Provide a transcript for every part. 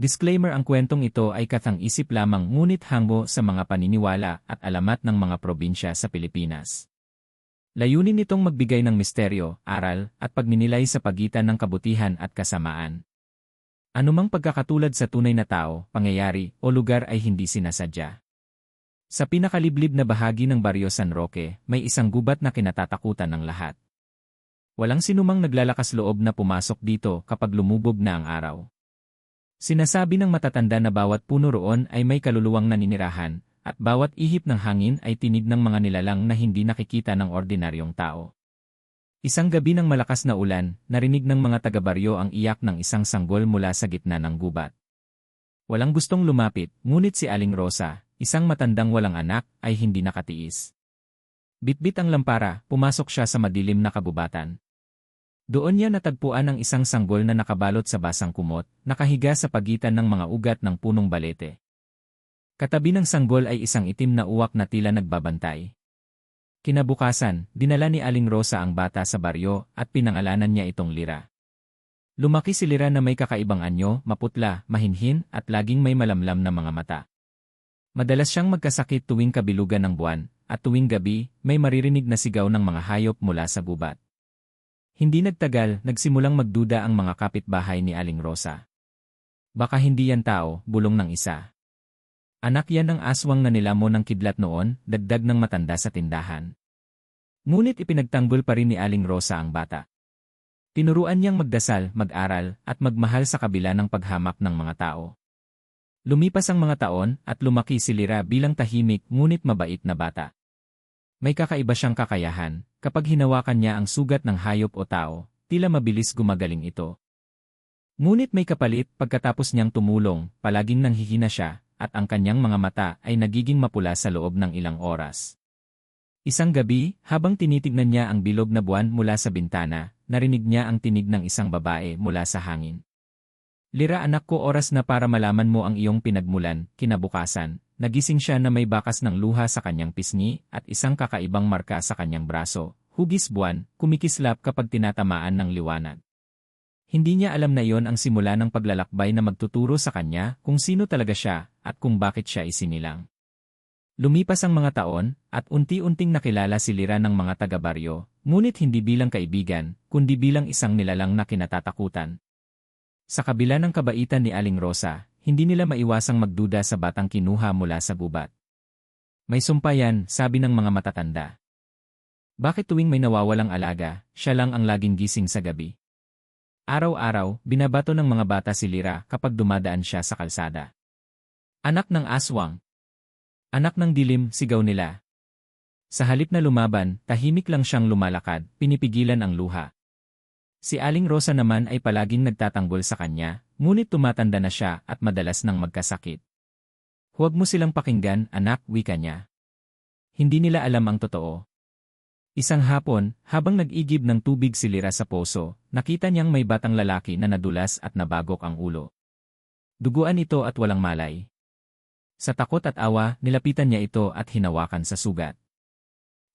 Disclaimer ang kwentong ito ay katang-isip lamang ngunit hango sa mga paniniwala at alamat ng mga probinsya sa Pilipinas. Layunin nitong magbigay ng misteryo, aral, at pagninilay sa pagitan ng kabutihan at kasamaan. Anumang pagkakatulad sa tunay na tao, pangyayari, o lugar ay hindi sinasadya. Sa pinakaliblib na bahagi ng Baryo San Roque, may isang gubat na kinatatakutan ng lahat. Walang sinumang naglalakas loob na pumasok dito kapag lumubog na ang araw. Sinasabi ng matatanda na bawat puno roon ay may kaluluwang naninirahan, at bawat ihip ng hangin ay tinig ng mga nilalang na hindi nakikita ng ordinaryong tao. Isang gabi ng malakas na ulan, narinig ng mga taga-baryo ang iyak ng isang sanggol mula sa gitna ng gubat. Walang gustong lumapit, ngunit si Aling Rosa, isang matandang walang anak, ay hindi nakatiis. Bitbit ang lampara, pumasok siya sa madilim na kabubatan. Doon niya natagpuan ang isang sanggol na nakabalot sa basang kumot, nakahiga sa pagitan ng mga ugat ng punong balete. Katabi ng sanggol ay isang itim na uwak na tila nagbabantay. Kinabukasan, dinala ni Aling Rosa ang bata sa baryo at pinangalanan niya itong Lira. Lumaki si Lira na may kakaibang anyo, maputla, mahinhin at laging may malamlam na mga mata. Madalas siyang magkasakit tuwing kabilugan ng buwan, at tuwing gabi, may maririnig na sigaw ng mga hayop mula sa gubat. Hindi nagtagal, nagsimulang magduda ang mga kapitbahay ni Aling Rosa. Baka hindi yan tao, bulong ng isa. Anak yan ng aswang na nilamo ng kidlat noon, dagdag ng matanda sa tindahan. Ngunit ipinagtanggol pa rin ni Aling Rosa ang bata. Tinuruan niyang magdasal, mag-aral, at magmahal sa kabila ng paghamak ng mga tao. Lumipas ang mga taon at lumaki si Lira bilang tahimik ngunit mabait na bata. May kakaiba siyang kakayahan, kapag hinawakan niya ang sugat ng hayop o tao, tila mabilis gumagaling ito. Ngunit may kapalit pagkatapos niyang tumulong, palaging nanghihina siya, at ang kanyang mga mata ay nagiging mapula sa loob ng ilang oras. Isang gabi, habang tinitignan niya ang bilog na buwan mula sa bintana, narinig niya ang tinig ng isang babae mula sa hangin. Lira anak ko oras na para malaman mo ang iyong pinagmulan, kinabukasan, nagising siya na may bakas ng luha sa kanyang pisngi at isang kakaibang marka sa kanyang braso, hugis buwan, kumikislap kapag tinatamaan ng liwanag. Hindi niya alam na iyon ang simula ng paglalakbay na magtuturo sa kanya kung sino talaga siya at kung bakit siya isinilang. Lumipas ang mga taon at unti-unting nakilala si Lira ng mga taga-baryo, ngunit hindi bilang kaibigan, kundi bilang isang nilalang na kinatatakutan, sa kabila ng kabaitan ni Aling Rosa, hindi nila maiwasang magduda sa batang kinuha mula sa gubat. May sumpayan, sabi ng mga matatanda. Bakit tuwing may nawawalang alaga, siya lang ang laging gising sa gabi? Araw-araw, binabato ng mga bata si Lira kapag dumadaan siya sa kalsada. Anak ng aswang. Anak ng dilim, sigaw nila. Sa halip na lumaban, tahimik lang siyang lumalakad, pinipigilan ang luha. Si Aling Rosa naman ay palaging nagtatanggol sa kanya, ngunit tumatanda na siya at madalas nang magkasakit. Huwag mo silang pakinggan, anak, wika niya. Hindi nila alam ang totoo. Isang hapon, habang nag-igib ng tubig si Lira sa poso, nakita niyang may batang lalaki na nadulas at nabagok ang ulo. Duguan ito at walang malay. Sa takot at awa, nilapitan niya ito at hinawakan sa sugat.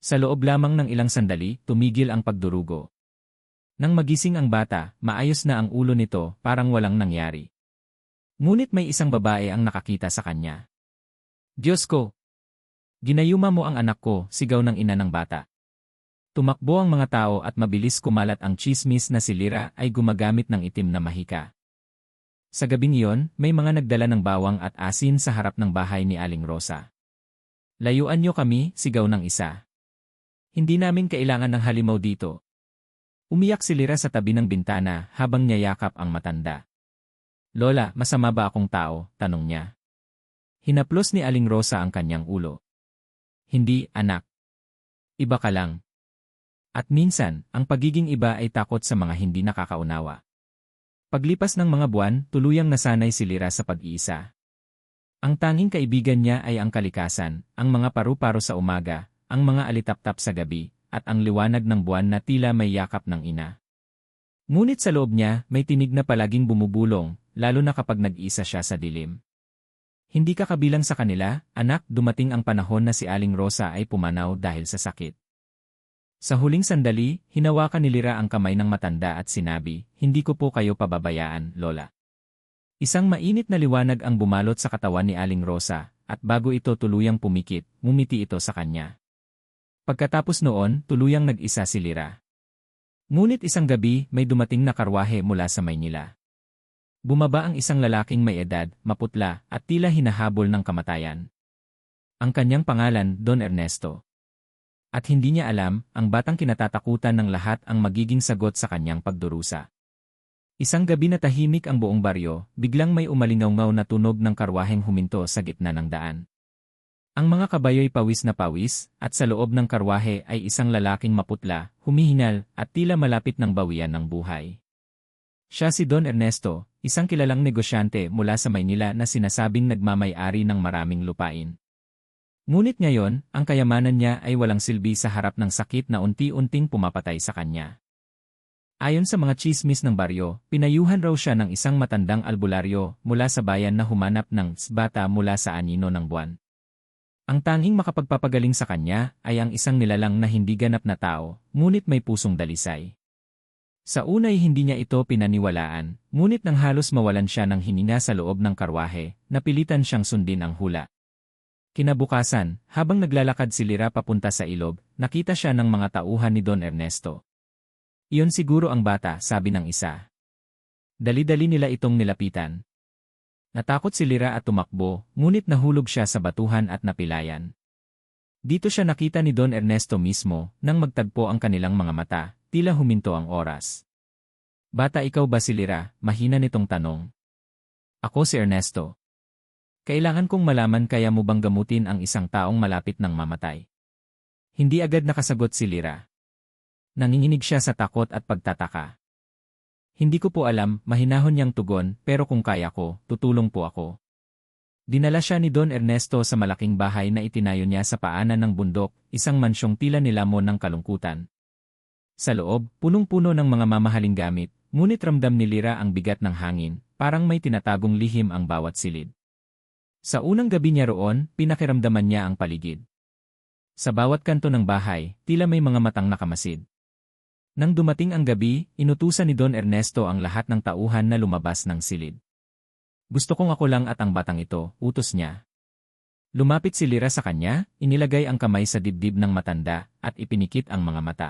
Sa loob lamang ng ilang sandali, tumigil ang pagdurugo. Nang magising ang bata, maayos na ang ulo nito, parang walang nangyari. Ngunit may isang babae ang nakakita sa kanya. Diyos ko! Ginayuma mo ang anak ko, sigaw ng ina ng bata. Tumakbo ang mga tao at mabilis kumalat ang chismis na si Lira ay gumagamit ng itim na mahika. Sa gabing iyon, may mga nagdala ng bawang at asin sa harap ng bahay ni Aling Rosa. Layuan niyo kami, sigaw ng isa. Hindi namin kailangan ng halimaw dito, Umiyak si Lira sa tabi ng bintana habang niyayakap ang matanda. Lola, masama ba akong tao? Tanong niya. Hinaplos ni Aling Rosa ang kanyang ulo. Hindi, anak. Iba ka lang. At minsan, ang pagiging iba ay takot sa mga hindi nakakaunawa. Paglipas ng mga buwan, tuluyang nasanay si Lira sa pag-iisa. Ang tanging kaibigan niya ay ang kalikasan, ang mga paru-paro sa umaga, ang mga alitaptap sa gabi, at ang liwanag ng buwan na tila may yakap ng ina. Ngunit sa loob niya, may tinig na palaging bumubulong, lalo na kapag nag-isa siya sa dilim. Hindi ka kabilang sa kanila, anak, dumating ang panahon na si Aling Rosa ay pumanaw dahil sa sakit. Sa huling sandali, hinawakan ni Lira ang kamay ng matanda at sinabi, hindi ko po kayo pababayaan, Lola. Isang mainit na liwanag ang bumalot sa katawan ni Aling Rosa, at bago ito tuluyang pumikit, ngumiti ito sa kanya. Pagkatapos noon, tuluyang nag-isa si Lira. Ngunit isang gabi, may dumating na karwahe mula sa Maynila. Bumaba ang isang lalaking may edad, maputla, at tila hinahabol ng kamatayan. Ang kanyang pangalan, Don Ernesto. At hindi niya alam, ang batang kinatatakutan ng lahat ang magiging sagot sa kanyang pagdurusa. Isang gabi na tahimik ang buong baryo, biglang may umalingaw-ngaw na tunog ng karwaheng huminto sa gitna ng daan. Ang mga kabayo'y pawis na pawis, at sa loob ng karwahe ay isang lalaking maputla, humihinal, at tila malapit ng bawian ng buhay. Siya si Don Ernesto, isang kilalang negosyante mula sa Maynila na sinasabing nagmamay-ari ng maraming lupain. Ngunit ngayon, ang kayamanan niya ay walang silbi sa harap ng sakit na unti-unting pumapatay sa kanya. Ayon sa mga chismis ng baryo, pinayuhan raw siya ng isang matandang albularyo mula sa bayan na humanap ng bata mula sa anino ng buwan. Ang tanging makapagpapagaling sa kanya ay ang isang nilalang na hindi ganap na tao, ngunit may pusong dalisay. Sa unay hindi niya ito pinaniwalaan, ngunit nang halos mawalan siya ng hininga sa loob ng karwahe, napilitan siyang sundin ang hula. Kinabukasan, habang naglalakad si Lira papunta sa ilog, nakita siya ng mga tauhan ni Don Ernesto. Iyon siguro ang bata, sabi ng isa. Dali-dali nila itong nilapitan. Natakot si Lira at tumakbo, ngunit nahulog siya sa batuhan at napilayan. Dito siya nakita ni Don Ernesto mismo, nang magtagpo ang kanilang mga mata, tila huminto ang oras. Bata ikaw ba si Lira? Mahina nitong tanong. Ako si Ernesto. Kailangan kong malaman kaya mo bang gamutin ang isang taong malapit ng mamatay. Hindi agad nakasagot si Lira. Nanginginig siya sa takot at pagtataka. Hindi ko po alam, mahinahon niyang tugon, pero kung kaya ko, tutulong po ako. Dinala siya ni Don Ernesto sa malaking bahay na itinayo niya sa paanan ng bundok, isang mansyong tila nilamon ng kalungkutan. Sa loob, punong-puno ng mga mamahaling gamit, ngunit ramdam ni Lira ang bigat ng hangin, parang may tinatagong lihim ang bawat silid. Sa unang gabi niya roon, pinakiramdaman niya ang paligid. Sa bawat kanto ng bahay, tila may mga matang nakamasid. Nang dumating ang gabi, inutusan ni Don Ernesto ang lahat ng tauhan na lumabas ng silid. Gusto kong ako lang at ang batang ito, utos niya. Lumapit si Lira sa kanya, inilagay ang kamay sa dibdib ng matanda, at ipinikit ang mga mata.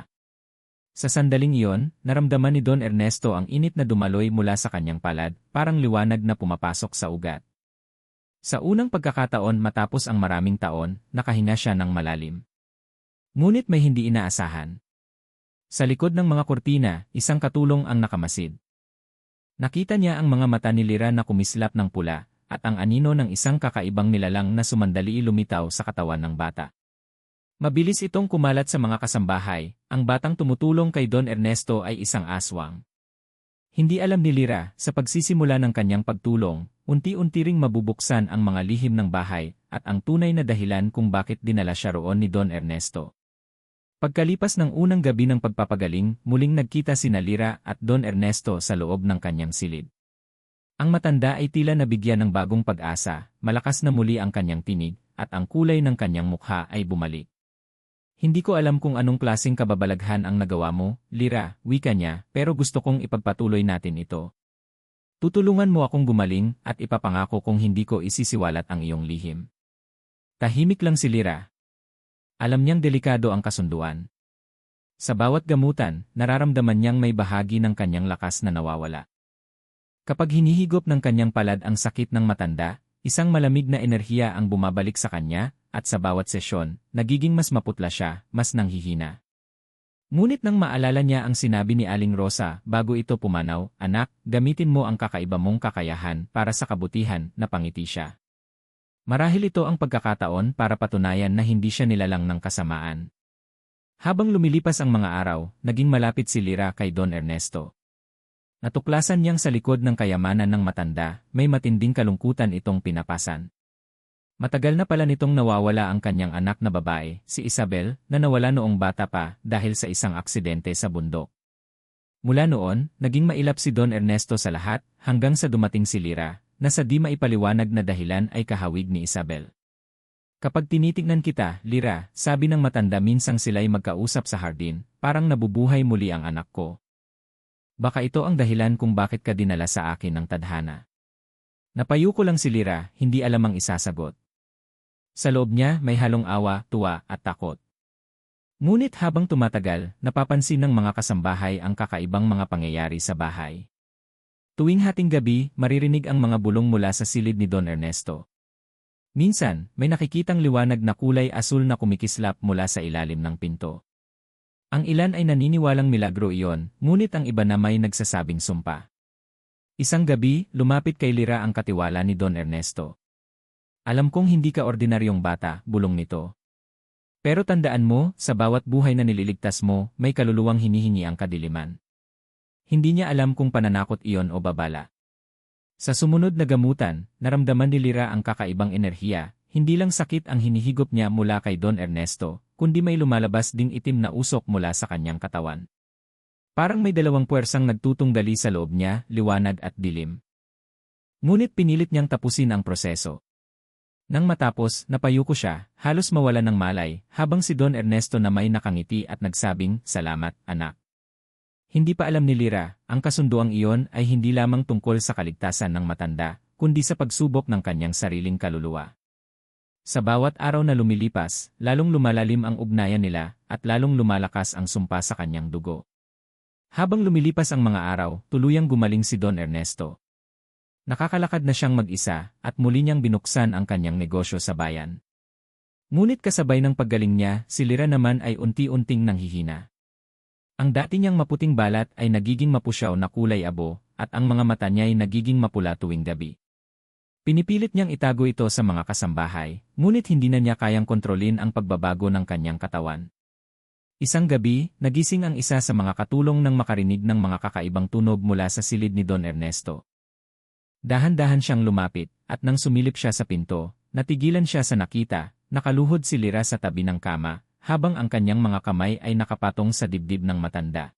Sa sandaling iyon, naramdaman ni Don Ernesto ang init na dumaloy mula sa kanyang palad, parang liwanag na pumapasok sa ugat. Sa unang pagkakataon matapos ang maraming taon, nakahinga siya ng malalim. Ngunit may hindi inaasahan. Sa likod ng mga kurtina, isang katulong ang nakamasid. Nakita niya ang mga mata ni Lira na kumislap ng pula, at ang anino ng isang kakaibang nilalang na sumandali lumitaw sa katawan ng bata. Mabilis itong kumalat sa mga kasambahay, ang batang tumutulong kay Don Ernesto ay isang aswang. Hindi alam ni Lira, sa pagsisimula ng kanyang pagtulong, unti-unti ring mabubuksan ang mga lihim ng bahay, at ang tunay na dahilan kung bakit dinala siya roon ni Don Ernesto. Pagkalipas ng unang gabi ng pagpapagaling, muling nagkita si Nalira at Don Ernesto sa loob ng kanyang silid. Ang matanda ay tila nabigyan ng bagong pag-asa, malakas na muli ang kanyang tinig, at ang kulay ng kanyang mukha ay bumalik. Hindi ko alam kung anong klaseng kababalaghan ang nagawa mo, Lira, wika niya, pero gusto kong ipagpatuloy natin ito. Tutulungan mo akong gumaling at ipapangako kung hindi ko isisiwalat ang iyong lihim. Tahimik lang si Lira, alam niyang delikado ang kasunduan. Sa bawat gamutan, nararamdaman niyang may bahagi ng kanyang lakas na nawawala. Kapag hinihigop ng kanyang palad ang sakit ng matanda, isang malamig na enerhiya ang bumabalik sa kanya, at sa bawat sesyon, nagiging mas maputla siya, mas nanghihina. Ngunit nang maalala niya ang sinabi ni Aling Rosa bago ito pumanaw, anak, gamitin mo ang kakaiba mong kakayahan para sa kabutihan na pangiti siya. Marahil ito ang pagkakataon para patunayan na hindi siya nilalang ng kasamaan. Habang lumilipas ang mga araw, naging malapit si Lira kay Don Ernesto. Natuklasan niyang sa likod ng kayamanan ng matanda, may matinding kalungkutan itong pinapasan. Matagal na pala nitong nawawala ang kanyang anak na babae, si Isabel, na nawala noong bata pa dahil sa isang aksidente sa bundok. Mula noon, naging mailap si Don Ernesto sa lahat, hanggang sa dumating si Lira, na sa di maipaliwanag na dahilan ay kahawig ni Isabel. Kapag tinitignan kita, Lira, sabi ng matanda minsang sila'y magkausap sa hardin, parang nabubuhay muli ang anak ko. Baka ito ang dahilan kung bakit ka dinala sa akin ng tadhana. Napayuko lang si Lira, hindi alam ang isasagot. Sa loob niya may halong awa, tuwa at takot. Ngunit habang tumatagal, napapansin ng mga kasambahay ang kakaibang mga pangyayari sa bahay. Tuwing hating gabi, maririnig ang mga bulong mula sa silid ni Don Ernesto. Minsan, may nakikitang liwanag na kulay asul na kumikislap mula sa ilalim ng pinto. Ang ilan ay naniniwalang milagro iyon, ngunit ang iba na may nagsasabing sumpa. Isang gabi, lumapit kay Lira ang katiwala ni Don Ernesto. Alam kong hindi ka ordinaryong bata, bulong nito. Pero tandaan mo, sa bawat buhay na nililigtas mo, may kaluluwang hinihingi ang kadiliman. Hindi niya alam kung pananakot iyon o babala. Sa sumunod na gamutan, naramdaman ni Lira ang kakaibang enerhiya, hindi lang sakit ang hinihigop niya mula kay Don Ernesto, kundi may lumalabas ding itim na usok mula sa kanyang katawan. Parang may dalawang puwersang nagtutunggali sa loob niya, liwanag at dilim. Ngunit pinilit niyang tapusin ang proseso. Nang matapos, napayuko siya, halos mawala ng malay, habang si Don Ernesto na may nakangiti at nagsabing, Salamat, anak. Hindi pa alam ni Lira, ang kasunduang iyon ay hindi lamang tungkol sa kaligtasan ng matanda, kundi sa pagsubok ng kanyang sariling kaluluwa. Sa bawat araw na lumilipas, lalong lumalalim ang ugnayan nila, at lalong lumalakas ang sumpa sa kanyang dugo. Habang lumilipas ang mga araw, tuluyang gumaling si Don Ernesto. Nakakalakad na siyang mag-isa at muli niyang binuksan ang kanyang negosyo sa bayan. Ngunit kasabay ng paggaling niya, si Lira naman ay unti-unting nanghihina. Ang dati niyang maputing balat ay nagiging mapusyaw na kulay abo, at ang mga mata niya ay nagiging mapula tuwing gabi. Pinipilit niyang itago ito sa mga kasambahay, ngunit hindi na niya kayang kontrolin ang pagbabago ng kanyang katawan. Isang gabi, nagising ang isa sa mga katulong ng makarinig ng mga kakaibang tunog mula sa silid ni Don Ernesto. Dahan-dahan siyang lumapit, at nang sumilip siya sa pinto, natigilan siya sa nakita, nakaluhod si Lira sa tabi ng kama, habang ang kanyang mga kamay ay nakapatong sa dibdib ng matanda.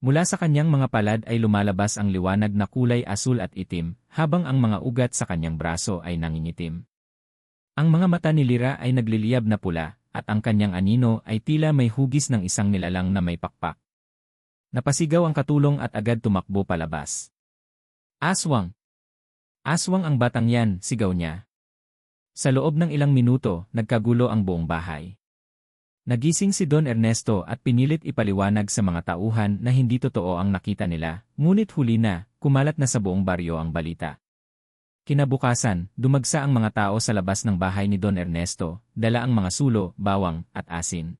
Mula sa kanyang mga palad ay lumalabas ang liwanag na kulay asul at itim, habang ang mga ugat sa kanyang braso ay nangingitim. Ang mga mata ni Lira ay nagliliyab na pula, at ang kanyang anino ay tila may hugis ng isang nilalang na may pakpak. Napasigaw ang katulong at agad tumakbo palabas. Aswang! Aswang ang batang yan, sigaw niya. Sa loob ng ilang minuto, nagkagulo ang buong bahay. Nagising si Don Ernesto at pinilit ipaliwanag sa mga tauhan na hindi totoo ang nakita nila, ngunit huli na, kumalat na sa buong baryo ang balita. Kinabukasan, dumagsa ang mga tao sa labas ng bahay ni Don Ernesto, dala ang mga sulo, bawang, at asin.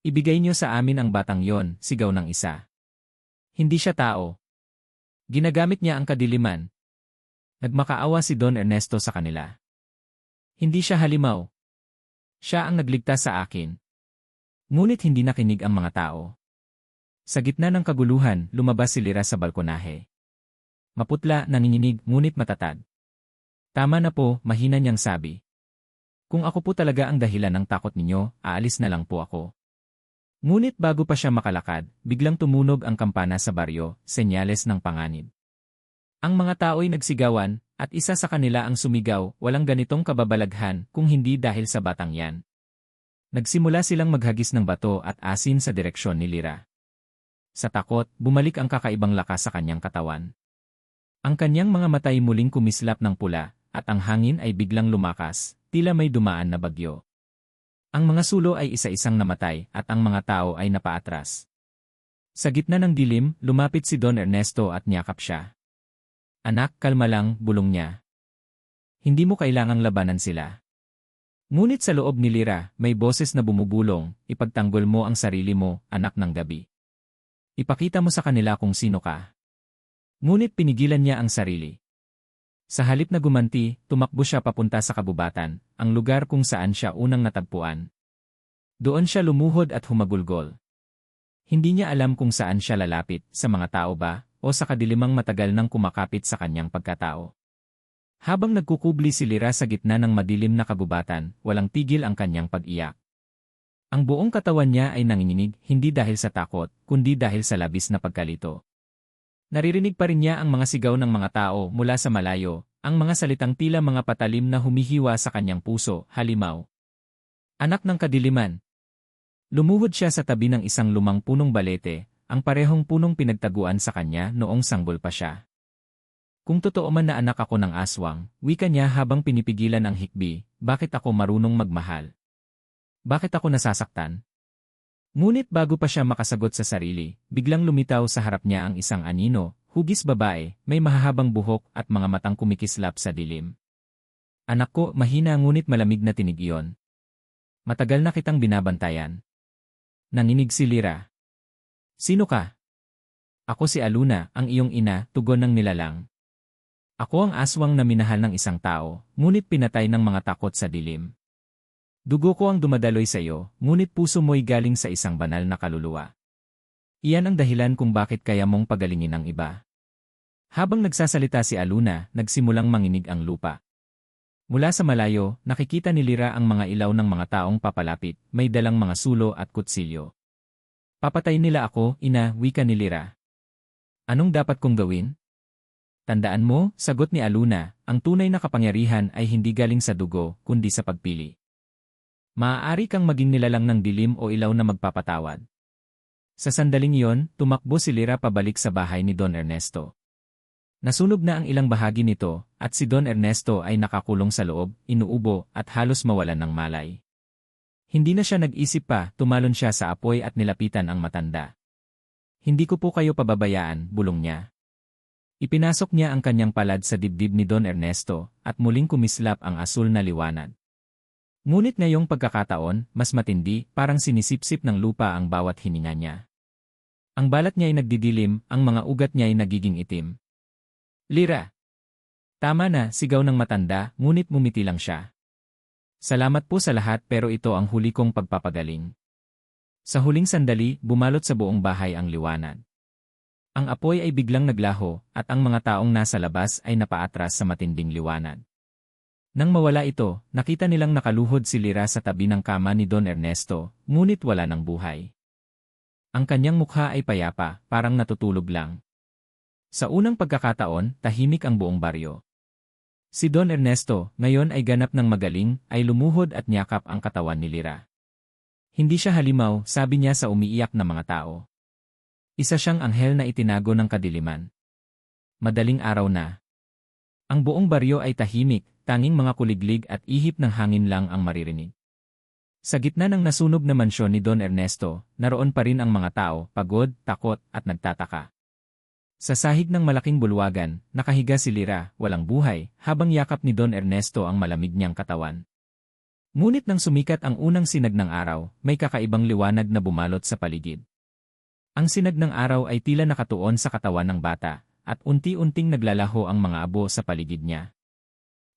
Ibigay niyo sa amin ang batang yon, sigaw ng isa. Hindi siya tao. Ginagamit niya ang kadiliman. Nagmakaawa si Don Ernesto sa kanila. Hindi siya halimaw. Siya ang nagligtas sa akin. Ngunit hindi nakinig ang mga tao. Sa gitna ng kaguluhan, lumabas si Lira sa balkonahe. Maputla, nanginginig, ngunit matatag. Tama na po, mahina niyang sabi. Kung ako po talaga ang dahilan ng takot ninyo, aalis na lang po ako. Ngunit bago pa siya makalakad, biglang tumunog ang kampana sa baryo, senyales ng panganib. Ang mga tao'y nagsigawan, at isa sa kanila ang sumigaw, walang ganitong kababalaghan kung hindi dahil sa batang yan. Nagsimula silang maghagis ng bato at asin sa direksyon ni Lira. Sa takot, bumalik ang kakaibang lakas sa kanyang katawan. Ang kanyang mga matay muling kumislap ng pula, at ang hangin ay biglang lumakas, tila may dumaan na bagyo. Ang mga sulo ay isa-isang namatay at ang mga tao ay napaatras. Sa gitna ng dilim, lumapit si Don Ernesto at niyakap siya. Anak, kalma lang, bulong niya. Hindi mo kailangang labanan sila. Ngunit sa loob ni Lira, may boses na bumubulong, ipagtanggol mo ang sarili mo, anak ng gabi. Ipakita mo sa kanila kung sino ka. Ngunit pinigilan niya ang sarili. Sa halip na gumanti, tumakbo siya papunta sa kabubatan, ang lugar kung saan siya unang natagpuan. Doon siya lumuhod at humagulgol. Hindi niya alam kung saan siya lalapit, sa mga tao ba, o sa kadilimang matagal nang kumakapit sa kanyang pagkatao. Habang nagkukubli si Lira sa gitna ng madilim na kabubatan, walang tigil ang kanyang pag-iyak. Ang buong katawan niya ay nanginginig hindi dahil sa takot, kundi dahil sa labis na pagkalito. Naririnig pa rin niya ang mga sigaw ng mga tao mula sa malayo, ang mga salitang tila mga patalim na humihiwa sa kanyang puso, halimaw. Anak ng kadiliman. Lumuhod siya sa tabi ng isang lumang punong balete, ang parehong punong pinagtaguan sa kanya noong sanggol pa siya. Kung totoo man na anak ako ng aswang, wika niya habang pinipigilan ang hikbi, bakit ako marunong magmahal? Bakit ako nasasaktan? Ngunit bago pa siya makasagot sa sarili, biglang lumitaw sa harap niya ang isang anino, hugis babae, may mahahabang buhok at mga matang kumikislap sa dilim. Anak ko, mahina ngunit malamig na tinig iyon. Matagal na kitang binabantayan. Nanginig si Lira. Sino ka? Ako si Aluna, ang iyong ina, tugon ng nilalang. Ako ang aswang na minahal ng isang tao, ngunit pinatay ng mga takot sa dilim. Dugo ko ang dumadaloy sa iyo, ngunit puso mo'y galing sa isang banal na kaluluwa. Iyan ang dahilan kung bakit kaya mong pagalingin ang iba. Habang nagsasalita si Aluna, nagsimulang manginig ang lupa. Mula sa malayo, nakikita ni Lira ang mga ilaw ng mga taong papalapit, may dalang mga sulo at kutsilyo. Papatay nila ako, ina, wika ni Lira. Anong dapat kong gawin? Tandaan mo, sagot ni Aluna, ang tunay na kapangyarihan ay hindi galing sa dugo, kundi sa pagpili. Maaari kang maging nilalang ng dilim o ilaw na magpapatawad. Sa sandaling iyon, tumakbo si Lira pabalik sa bahay ni Don Ernesto. Nasunog na ang ilang bahagi nito, at si Don Ernesto ay nakakulong sa loob, inuubo, at halos mawalan ng malay. Hindi na siya nag-isip pa, tumalon siya sa apoy at nilapitan ang matanda. Hindi ko po kayo pababayaan, bulong niya. Ipinasok niya ang kanyang palad sa dibdib ni Don Ernesto, at muling kumislap ang asul na liwanag. Ngunit ngayong pagkakataon, mas matindi, parang sinisipsip ng lupa ang bawat hininga niya. Ang balat niya ay nagdidilim, ang mga ugat niya ay nagiging itim. Lira! Tama na, sigaw ng matanda, ngunit mumiti lang siya. Salamat po sa lahat pero ito ang huli kong pagpapagaling. Sa huling sandali, bumalot sa buong bahay ang liwanag. Ang apoy ay biglang naglaho, at ang mga taong nasa labas ay napaatras sa matinding liwanag. Nang mawala ito, nakita nilang nakaluhod si Lira sa tabi ng kama ni Don Ernesto, ngunit wala ng buhay. Ang kanyang mukha ay payapa, parang natutulog lang. Sa unang pagkakataon, tahimik ang buong baryo. Si Don Ernesto, ngayon ay ganap ng magaling, ay lumuhod at niyakap ang katawan ni Lira. Hindi siya halimaw, sabi niya sa umiiyak na mga tao. Isa siyang anghel na itinago ng kadiliman. Madaling araw na. Ang buong baryo ay tahimik, tanging mga kuliglig at ihip ng hangin lang ang maririnig. Sa gitna ng nasunog na mansyon ni Don Ernesto, naroon pa rin ang mga tao, pagod, takot, at nagtataka. Sa sahig ng malaking bulwagan, nakahiga si Lira, walang buhay, habang yakap ni Don Ernesto ang malamig niyang katawan. Ngunit nang sumikat ang unang sinag ng araw, may kakaibang liwanag na bumalot sa paligid. Ang sinag ng araw ay tila nakatuon sa katawan ng bata, at unti-unting naglalaho ang mga abo sa paligid niya.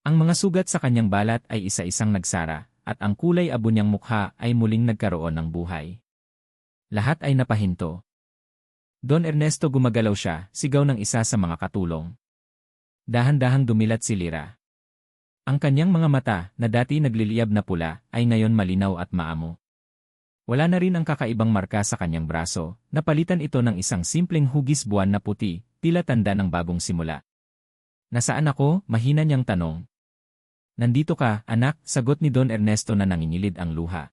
Ang mga sugat sa kanyang balat ay isa-isang nagsara, at ang kulay abo niyang mukha ay muling nagkaroon ng buhay. Lahat ay napahinto. Don Ernesto gumagalaw siya, sigaw ng isa sa mga katulong. Dahan-dahang dumilat si Lira. Ang kanyang mga mata, na dati nagliliyab na pula, ay ngayon malinaw at maamo. Wala na rin ang kakaibang marka sa kanyang braso, napalitan ito ng isang simpleng hugis buwan na puti, tila tanda ng bagong simula. Nasaan ako? Mahina niyang tanong. Nandito ka, anak, sagot ni Don Ernesto na nangingilid ang luha.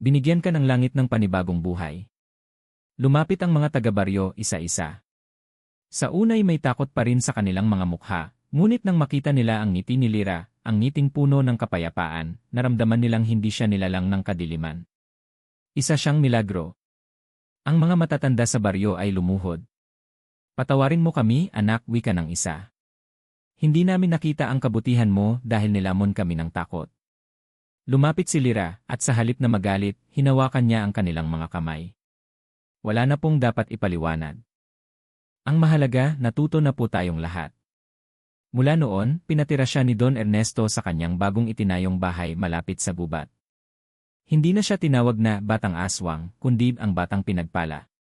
Binigyan ka ng langit ng panibagong buhay. Lumapit ang mga taga-baryo isa-isa. Sa unay may takot pa rin sa kanilang mga mukha, ngunit nang makita nila ang ngiti ni Lira, ang ngiting puno ng kapayapaan, naramdaman nilang hindi siya nilalang ng kadiliman. Isa siyang milagro. Ang mga matatanda sa baryo ay lumuhod. Patawarin mo kami, anak, wika ng isa. Hindi namin nakita ang kabutihan mo dahil nilamon kami ng takot. Lumapit si Lira at sa halip na magalit, hinawakan niya ang kanilang mga kamay. Wala na pong dapat ipaliwanag. Ang mahalaga, natuto na po tayong lahat. Mula noon, pinatira siya ni Don Ernesto sa kanyang bagong itinayong bahay malapit sa gubat. Hindi na siya tinawag na batang aswang, kundi ang batang pinagpala.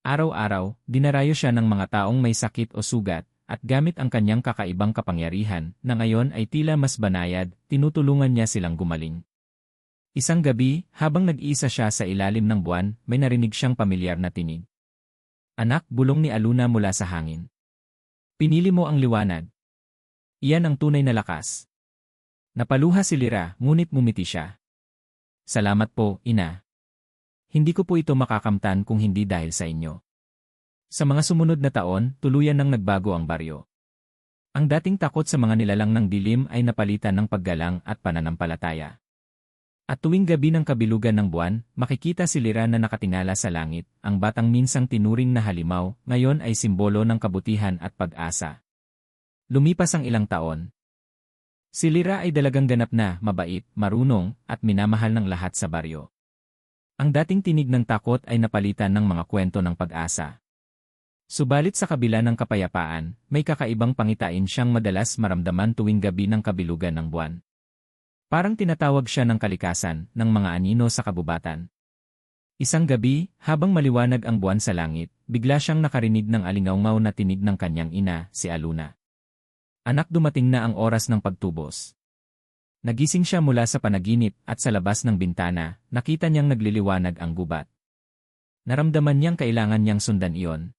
Araw-araw, dinarayo siya ng mga taong may sakit o sugat, at gamit ang kanyang kakaibang kapangyarihan na ngayon ay tila mas banayad, tinutulungan niya silang gumaling. Isang gabi, habang nag-iisa siya sa ilalim ng buwan, may narinig siyang pamilyar na tinig. Anak, bulong ni Aluna mula sa hangin. Pinili mo ang liwanag. Iyan ang tunay na lakas. Napaluha si Lira, ngunit mumiti siya. Salamat po, ina. Hindi ko po ito makakamtan kung hindi dahil sa inyo. Sa mga sumunod na taon, tuluyan nang nagbago ang baryo. Ang dating takot sa mga nilalang ng dilim ay napalitan ng paggalang at pananampalataya. At tuwing gabi ng kabilugan ng buwan, makikita si Lira na nakatingala sa langit, ang batang minsang tinuring na halimaw, ngayon ay simbolo ng kabutihan at pag-asa. Lumipas ang ilang taon. Si Lira ay dalagang ganap na, mabait, marunong, at minamahal ng lahat sa baryo. Ang dating tinig ng takot ay napalitan ng mga kwento ng pag-asa. Subalit sa kabila ng kapayapaan, may kakaibang pangitain siyang madalas maramdaman tuwing gabi ng kabilugan ng buwan. Parang tinatawag siya ng kalikasan ng mga anino sa kabubatan. Isang gabi, habang maliwanag ang buwan sa langit, bigla siyang nakarinig ng alingaungaw na tinig ng kanyang ina, si Aluna. Anak dumating na ang oras ng pagtubos. Nagising siya mula sa panaginip at sa labas ng bintana, nakita niyang nagliliwanag ang gubat. Naramdaman niyang kailangan niyang sundan iyon,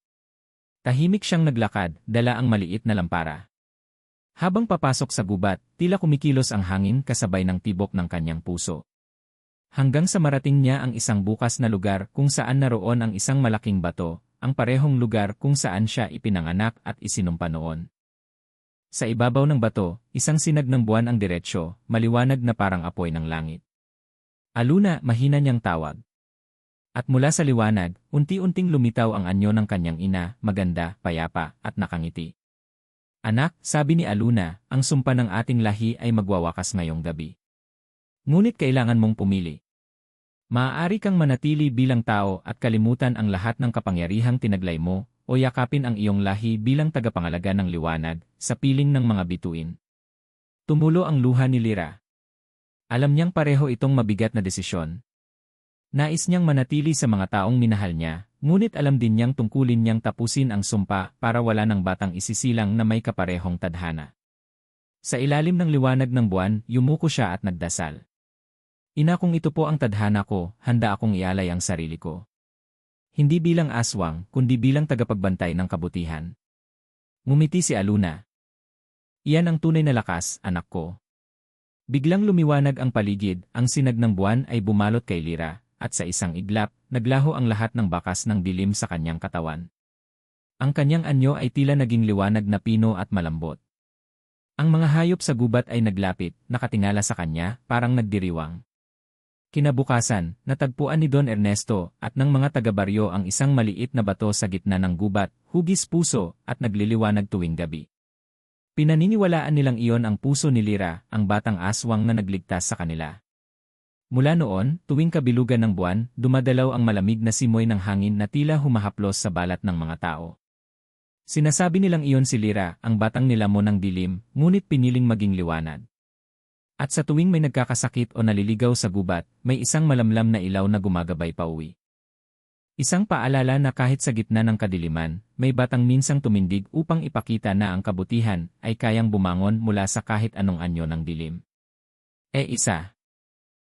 Tahimik siyang naglakad, dala ang maliit na lampara. Habang papasok sa gubat, tila kumikilos ang hangin kasabay ng tibok ng kanyang puso. Hanggang sa marating niya ang isang bukas na lugar kung saan naroon ang isang malaking bato, ang parehong lugar kung saan siya ipinanganak at isinumpa noon. Sa ibabaw ng bato, isang sinag ng buwan ang diretsyo, maliwanag na parang apoy ng langit. Aluna, mahina niyang tawag. At mula sa liwanag, unti-unting lumitaw ang anyo ng kanyang ina, maganda, payapa, at nakangiti. Anak, sabi ni Aluna, ang sumpa ng ating lahi ay magwawakas ngayong gabi. Ngunit kailangan mong pumili. Maaari kang manatili bilang tao at kalimutan ang lahat ng kapangyarihang tinaglay mo, o yakapin ang iyong lahi bilang tagapangalaga ng liwanag, sa piling ng mga bituin. Tumulo ang luha ni Lira. Alam niyang pareho itong mabigat na desisyon, Nais niyang manatili sa mga taong minahal niya, ngunit alam din niyang tungkulin niyang tapusin ang sumpa para wala ng batang isisilang na may kaparehong tadhana. Sa ilalim ng liwanag ng buwan, yumuko siya at nagdasal. Ina kung ito po ang tadhana ko, handa akong ialay ang sarili ko. Hindi bilang aswang, kundi bilang tagapagbantay ng kabutihan. Ngumiti si Aluna. Iyan ang tunay na lakas, anak ko. Biglang lumiwanag ang paligid, ang sinag ng buwan ay bumalot kay Lira, at sa isang iglap, naglaho ang lahat ng bakas ng dilim sa kanyang katawan. Ang kanyang anyo ay tila naging liwanag na pino at malambot. Ang mga hayop sa gubat ay naglapit, nakatingala sa kanya, parang nagdiriwang. Kinabukasan, natagpuan ni Don Ernesto at ng mga taga-baryo ang isang maliit na bato sa gitna ng gubat, hugis puso, at nagliliwanag tuwing gabi. Pinaniniwalaan nilang iyon ang puso ni Lira, ang batang aswang na nagligtas sa kanila. Mula noon, tuwing kabilugan ng buwan, dumadalaw ang malamig na simoy ng hangin na tila humahaplos sa balat ng mga tao. Sinasabi nilang iyon si Lira, ang batang nila mo ng dilim, ngunit piniling maging liwanag. At sa tuwing may nagkakasakit o naliligaw sa gubat, may isang malamlam na ilaw na gumagabay pa uwi. Isang paalala na kahit sa gitna ng kadiliman, may batang minsang tumindig upang ipakita na ang kabutihan ay kayang bumangon mula sa kahit anong anyo ng dilim. E isa,